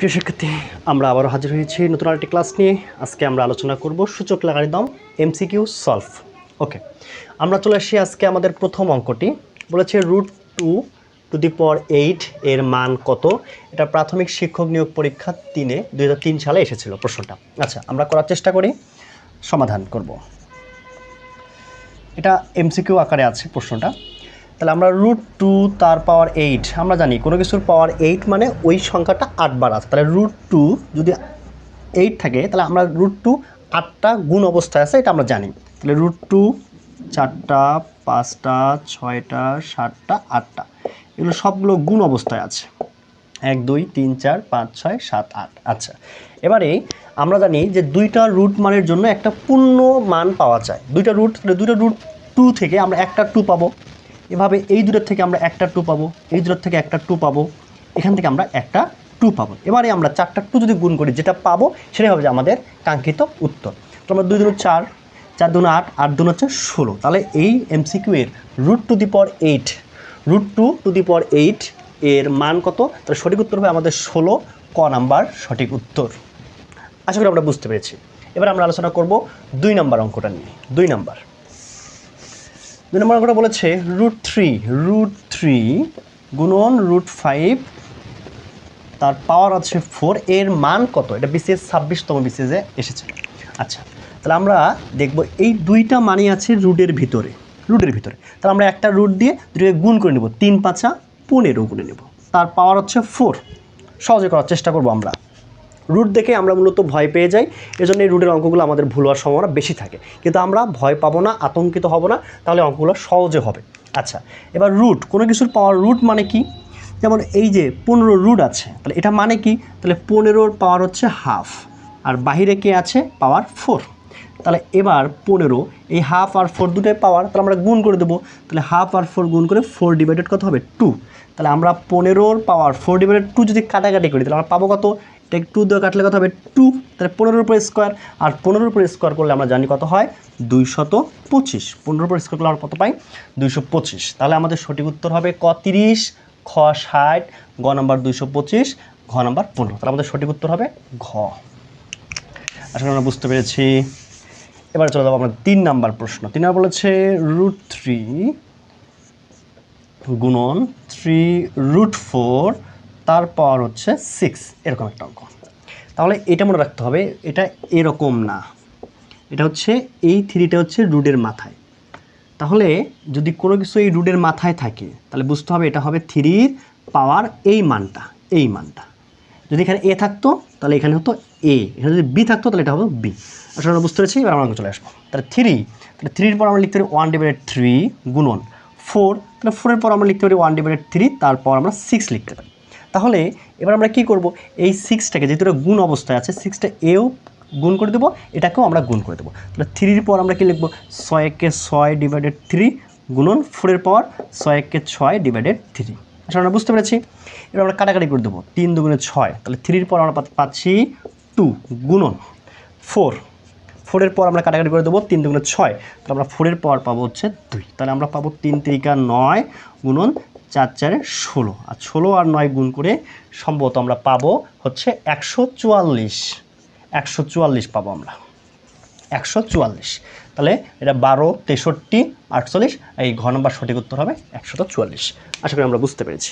প্রিয় শিক্ষার্থী, আমরা আবারও হাজির হয়েছি নতুন আরেকটি ক্লাস নিয়ে। আজকে আমরা আলোচনা করব সূচক লাগারিদম এমসিকিউ সলভ ওকে আমরা চলে আসি আজকে আমাদের প্রথম অঙ্কটি। বলেছে root two two the power eight এর মান কত? এটা প্রাথমিক শিক্ষক নিয়োগ পরীক্ষা তিনে দু হাজার তিন সালে এসেছিল প্রশ্নটা। আচ্ছা আমরা করার চেষ্টা করি, সমাধান করব। এটা এমসিকিউ আকারে আছে প্রশ্নটা। তাহলে আমরা রুট টু তার পাওয়ার এইট আমরা জানি কোনো কিছুর পাওয়ার এইট মানে ওই সংখ্যাটা আটবার আছে। তাহলে রুট টু যদি এইট থাকে, তাহলে আমরা রুট টু আটটা গুণ অবস্থায় আছে, এটা আমরা জানি। তাহলে রুট টু চারটা, পাঁচটা, ছয়টা, সাতটা, আটটা, এগুলো সবগুলো গুণ অবস্থায় আছে। এক, দুই, তিন, চার, পাঁচ, ছয়, সাত, আট। আচ্ছা এবারে আমরা জানি যে দুইটা রুট মানের জন্য একটা পূর্ণ মান পাওয়া যায়। দুইটা রুট দুইটা রুট টু থেকে আমরা একটা টু পাবো। এভাবে এই দুটোর থেকে আমরা একটা টু পাবো, এই দুটোর থেকে একটা টু পাবো, এখান থেকে আমরা একটা টু পাবো। এবারে আমরা চারটা টু যদি গুণ করি, যেটা পাবো সেটাই হবে আমাদের কাঙ্ক্ষিত উত্তর। তো আমরা দুই দুনো চার চার দুনো আট আট দুনো হচ্ছে ষোলো। তাহলে এই এমসিকিউ এর root two the power eight root two two the power eight এর মান কত? তাহলে সঠিক উত্তর হবে আমাদের ষোলো, ক নাম্বার সঠিক উত্তর। আশা করি আমরা বুঝতে পেরেছি। এবার আমরা আলোচনা করব দুই নাম্বার অঙ্কটা নিয়ে। দুই নাম্বার। দুই নম্বর অঙ্কটা বলেছে রুট থ্রি রুট থ্রি গুণন রুট ফাইভ তার পাওয়ার আছে ফোর এর মান কত? এটা বিসিএস ছাব্বিশতম বিসিএসে এসেছে। আচ্ছা তাহলে আমরা দেখব এই দুইটা মানই আছে রুটের ভিতরে রুটের ভিতরে। তাহলে আমরা একটা রুট দিয়ে দুটোকে গুণ করে নেব, তিন পাঁচা পনেরো গুণে নেব। তার পাওয়ার হচ্ছে ফোর সহজে করার চেষ্টা করব আমরা। রুট দেখে আমরা মূলত ভয় পেয়ে যাই। এজন্য এই রুটের অঙ্কগুলো আমাদের ভুল হওয়ার সম্ভাবনা বেশি থাকে। কিন্তু আমরা ভয় পাবো না, আতঙ্কিত হব না, তাহলে অঙ্কগুলো সহজে হবে। আচ্ছা এবার রুট, কোনো কিছুর পাওয়ার রুট মানে কি? যেমন এই যে পনেরো রুট আছে, তাহলে এটা মানে কি? তাহলে পনেরোর পাওয়ার হচ্ছে হাফ, আর বাহিরে কে আছে? Power four. তাহলে এবার পনেরো, এই হাফ আর ফোর দুটোই পাওয়ার, তাহলে আমরা গুণ করে দেবো। তাহলে হাফ আর ফোর গুণ করে ফোর ডিভাইডেড কত হবে? টু। তাহলে আমরা পনেরোর পাওয়ার, ফোর ডিভাইডেড টু যদি কাটাকাটি করি, তাহলে আমরা পাবো কত? এটা টু দিয়ে কাটলে কত হবে? টু তাহলে পনেরোর উপর স্কোয়ার আর পনেরোর উপর স্কোয়ার করলে আমরা জানি কত হয়? দুইশত পঁচিশ। পনেরোর উপর স্কোয়ার করলে আমরা কত পাই? দুইশো পঁচিশ। তাহলে আমাদের সঠিক উত্তর হবে ক তিরিশ, খ ষাট গ নাম্বার দুইশো পঁচিশ, ঘ নাম্বার পনেরো। তাহলে আমাদের সঠিক উত্তর হবে ঘ। আসলে আমরা বুঝতে পেরেছি। এবার চলে যাব আমরা তিন নাম্বার প্রশ্ন। তিন নাম্বার বলেছে রুট থ্রি গুণন থ্রি রুট ফোর তার পাওয়ার হচ্ছে সিক্স এরকম একটা অঙ্ক। তাহলে এটা মনে রাখতে হবে, এটা এরকম না। এটা হচ্ছে, এই থ্রিটা হচ্ছে রুডের মাথায়। তাহলে যদি কোনো কিছু এই রুডের মাথায় থাকে, তাহলে বুঝতে হবে এটা হবে থ্রির পাওয়ার এই মানটা এই মানটা। যদি এখানে এ থাকতো, তাহলে এখানে হতো এ। এখানে যদি বি থাকতো, তাহলে এটা হতো বি। আসলে আমরা বুঝতে পেরেছি, এবার আমরা চলে আসব। তাহলে থ্রি, তাহলে থ্রির পর আমরা লিখতে পারি ওয়ান ডিভাইডেড থ্রি গুণন ফোর তাহলে ফোরের পর আমরা লিখতে পারি ওয়ান ডিভাইডেড থ্রি তারপর আমরা সিক্স লিখতে পারি। তাহলে এবার আমরা কি করব? এই সিক্সটাকে যেহেতু এটা গুণ অবস্থায় আছে সিক্সটা এও গুণ করে দেবো, এটাকেও আমরা গুণ করে দেবো। তাহলে থ্রির পর আমরা কি লিখব? ছয় একে ছয় ডিভাইডেড থ্রি গুণন ফোরের পর ছয় একে ছয় ডিভাইডেড থ্রি আসলে আমরা বুঝতে পেরেছি? এবার আমরা কাটাকাটি করে দেবো, তিন দুগুণে ছয়। তাহলে থ্রির পর আমরা পাচ্ছি টু গুণন ফোর ফোরের পর আমরা কাটাকাটি করে দেবো, তিন দুগুণে ছয়। তাহলে আমরা ফোরের পর পাবো হচ্ছে দুই। তাহলে আমরা পাবো তিন তিরিকা নয় গুণন চার চারে ষোলো। আর ষোলো আর নয় গুণ করে সম্ভবত আমরা পাবো হচ্ছে একশো চুয়াল্লিশ। একশো চুয়াল্লিশ পাবো আমরা। একশো চুয়াল্লিশ। তাহলে এটা বারো, তেষট্টি, আটচল্লিশ, এই ঘ নম্বর সঠিক উত্তর হবে একশত চুয়াল্লিশ। আশা করি আমরা বুঝতে পেরেছি।